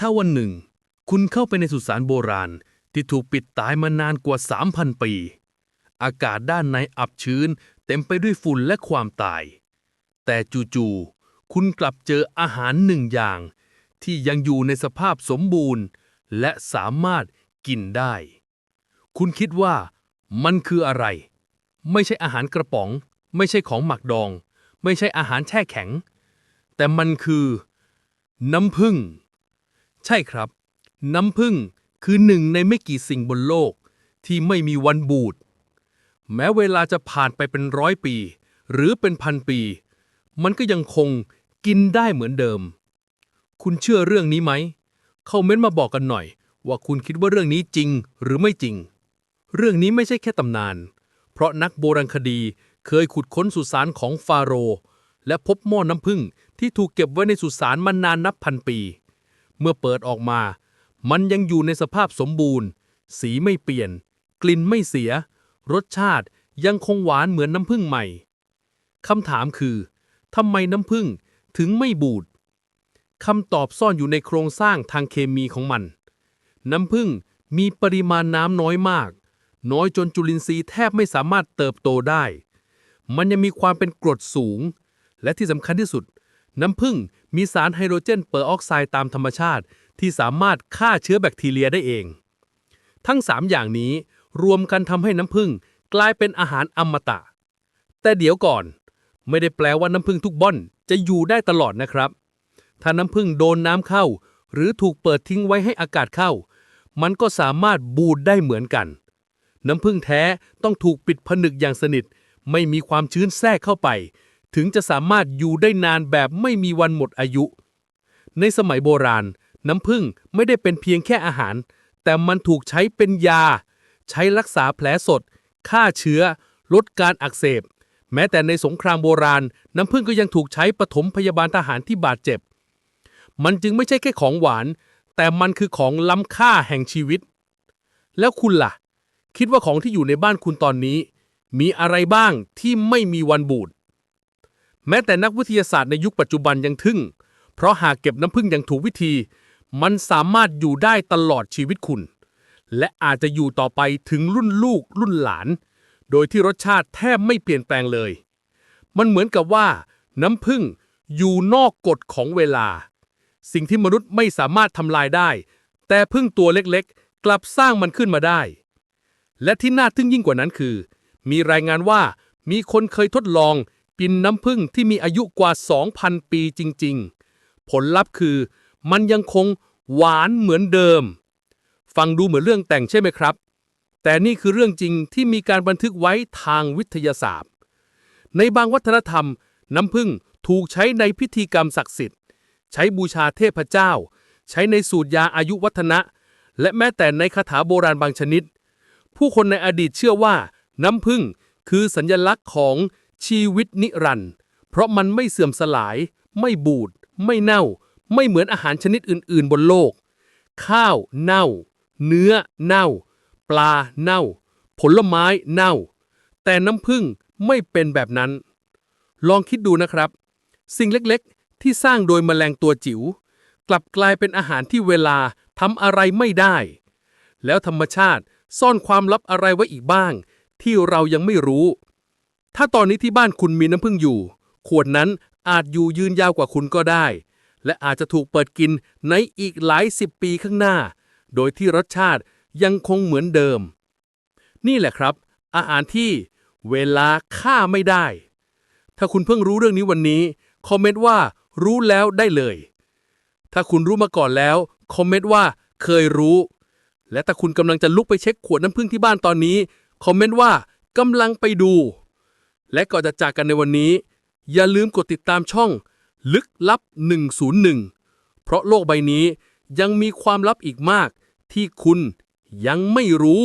ถ้าวันหนึ่ง คุณเข้าไปในสุสานโบราณที่ถูกปิดตายมานานกว่า 3,000 ปี อากาศด้านในอับชื้น เต็มไปด้วยฝุ่นและความตาย แต่จู่ๆคุณกลับเจออาหารหนึ่งอย่าง ที่ยังอยู่ในสภาพสมบูรณ์ และสามารถกินได้ คุณคิดว่ามันคืออะไร ไม่ใช่อาหารกระป๋อง ไม่ใช่ของหมักดอง ไม่ใช่อาหารแช่แข็ง แต่มันคือ น้ำผึ้ง ใช่ครับ น้ำผึ้งคือหนึ่งในไม่กี่สิ่งบนโลก ที่ไม่มีวันบูด แม้เวลาจะผ่านไปเป็นร้อยปี หรือเป็นพันปี มันก็ยังคงกินได้เหมือนเดิม คุณเชื่อเรื่องนี้ไหมคอมเมนต์มาบอกกันหน่อย ว่าคุณคิดว่าเรื่องนี้จริงหรือไม่จริง เรื่องนี้ไม่ใช่แค่ตำนาน เพราะนักโบราณคดีเคยขุดค้นสุสานของฟาโรห์และพบหม้อน้ำผึ้งที่ถูกเก็บไว้ในสุสานมานานนับพันปี เมื่อเปิดออกมา มันยังอยู่ในสภาพสมบูรณ์ สีไม่เปลี่ยน กลิ่นไม่เสีย รสชาติยังคงหวานเหมือนน้ำผึ้งใหม่คำถามคือทำไมน้ำผึ้งถึงไม่บูดคำตอบซ่อนอยู่ในโครงสร้างทางเคมีของมัน น้ำผึ้งมีปริมาณน้ำน้อยมาก น้อยจนจุลินทรีย์แทบไม่สามารถเติบโตได้ มันยังมีความเป็นกรดสูง และที่สำคัญที่สุด น้ำผึ้งมีสารไฮโดรเจนเปอร์ออกไซด์ตามธรรมชาติ ที่สามารถฆ่าเชื้อแบคทีเรียได้เอง ทั้ง 3 อย่างนี้รวมกันทำให้น้ำผึ้งกลายเป็นอาหารอมตะ แต่เดี๋ยวก่อน ไม่ได้แปลว่าน้ำผึ้งทุกบ่อนจะอยู่ได้ตลอดนะครับ ถ้าน้ำผึ้งโดนน้ำเข้า หรือถูกเปิดทิ้งไว้ให้อากาศเข้า มันก็สามารถบูดได้เหมือนกัน น้ำผึ้งแท้ต้องถูกปิดผนึกอย่างสนิท ไม่มีความชื้นแทรกเข้าไป ถึงจะสามารถอยู่ได้นานแบบไม่มีวันหมดอายุ ในสมัยโบราณ น้ำผึ้งไม่ได้เป็นเพียงแค่อาหาร แต่มันถูกใช้เป็นยา ใช้รักษาแผลสด ฆ่าเชื้อ ลดการอักเสบ แม้แต่ในสงครามโบราณ น้ำผึ้งก็ยังถูกใช้ปฐมพยาบาลทหารที่บาดเจ็บ มันจึงไม่ใช่แค่ของหวาน แต่มันคือของล้ำค่าแห่งชีวิต แล้วคุณล่ะ คิดว่าของที่อยู่ในบ้านคุณตอนนี้ มีอะไรบ้างที่ไม่มีวันบูด แม้แต่นักวิทยาศาสตร์ในยุคปัจจุบันยังทึ่ง เพราะหากเก็บน้ำผึ้งอย่างถูกวิธี มันสามารถอยู่ได้ตลอดชีวิตคุณ และอาจจะอยู่ต่อไปถึงรุ่นลูกรุ่นหลาน โดยที่รสชาติแทบไม่เปลี่ยนแปลงเลย มันเหมือนกับว่า น้ำผึ้งอยู่นอกกฎของเวลา สิ่งที่มนุษย์ไม่สามารถทำลายได้ แต่พึ่งตัวเล็กๆ กลับสร้างมันขึ้นมาได้ และที่น่าทึ่งยิ่งกว่านั้นคือ มีรายงานว่ามีคนเคยทดลอง กินน้ำผึ้งที่มีอายุกว่า 2,000 ปีจริง ๆ ผลลัพธ์คือมันยังคงหวานเหมือนเดิม ฟังดูเหมือนเรื่องแต่งใช่ไหมครับ แต่นี่คือเรื่องจริงที่มีการบันทึกไว้ทางวิทยาศาสตร์ ในบางวัฒนธรรม น้ำผึ้งถูกใช้ในพิธีกรรมศักดิ์สิทธิ์ ใช้บูชาเทพเจ้า ใช้ในสูตรยาอายุวัฒนะ และแม้แต่ในคาถาโบราณบางชนิด ผู้คนในอดีตเชื่อว่า น้ำผึ้งคือสัญลักษณ์ของ ชีวิตนิรันดร์เพราะมันไม่เสื่อมสลาย ไม่บูด ไม่เน่า ไม่เหมือนอาหารชนิดอื่น ๆ บนโลก ข้าวเน่า เนื้อเน่า ปลาเน่า ผลไม้เน่า แต่น้ำผึ้งไม่เป็นแบบนั้น ลองคิดดูนะครับ สิ่งเล็กๆ ที่สร้างโดยแมลงตัวจิ๋วกลับกลายเป็นอาหารที่เวลาทำอะไรไม่ได้ แล้วธรรมชาติซ่อนความลับอะไรไว้อีกบ้าง ที่เรายังไม่รู้ ถ้าตอนนี้ที่บ้านคุณมีน้ำผึ้งอยู่ ขวดนั้นอาจอยู่ยืนยาวกว่าคุณก็ได้ และอาจจะถูกเปิดกินในอีกหลายสิบปีข้างหน้า โดยที่รสชาติยังคงเหมือนเดิม นี่แหละครับ อาหารที่เวลาฆ่าไม่ได้ ถ้าคุณเพิ่งรู้เรื่องนี้วันนี้ คอมเมนต์ว่ารู้แล้วได้เลย ถ้าคุณรู้มาก่อนแล้ว คอมเมนต์ว่าเคยรู้ และถ้าคุณกำลังจะลุกไปเช็คขวดน้ำผึ้งที่บ้านตอนนี้ คอมเมนต์ว่ากำลังไปดู และก่อนจะจากกันในวันนี้ อย่าลืมกดติดตามช่อง ลึกลับ 101 เพราะโลกใบนี้ยังมีความลับอีกมากที่คุณยังไม่รู้